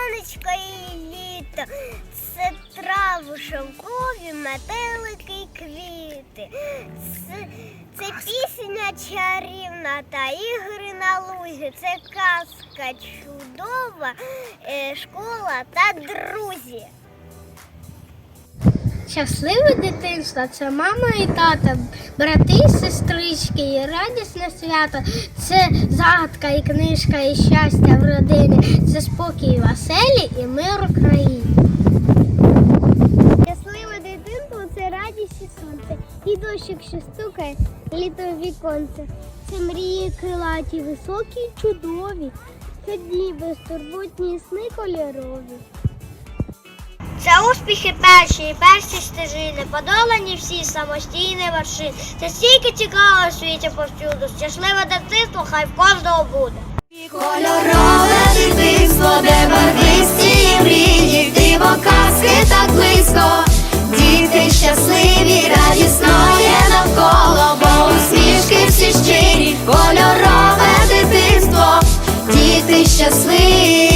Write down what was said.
Сонечко і літо, це траву шовкові, метелики й квіти. Це, це пісня чарівна та ігри на лузі. Це казка чудова, е, школа та друзі. Щасливе дитинство це мама і тата, брати і сестрички, і радісне свято. Це загадка і книжка, і щастя в родині. Це спокій веселі і мир країні. Щасливе дитинство це радість і сонце. І дощик, що стукає, літо віконце. Це мрії крилаті, високі чудові. Це безтурботні сни кольорові. Це успіхи перші, перші стежини, подолані всі самостійні вершини. Це стільки цікаво в світі повсюду. Щасливе дитинство, хай в кожного буде. Кольорове дитинство, де барвисті і мрії, диво казки так близько. Діти щасливі, радісно є навколо, бо усмішки всі щирі, кольорове дитинство, діти щасливі.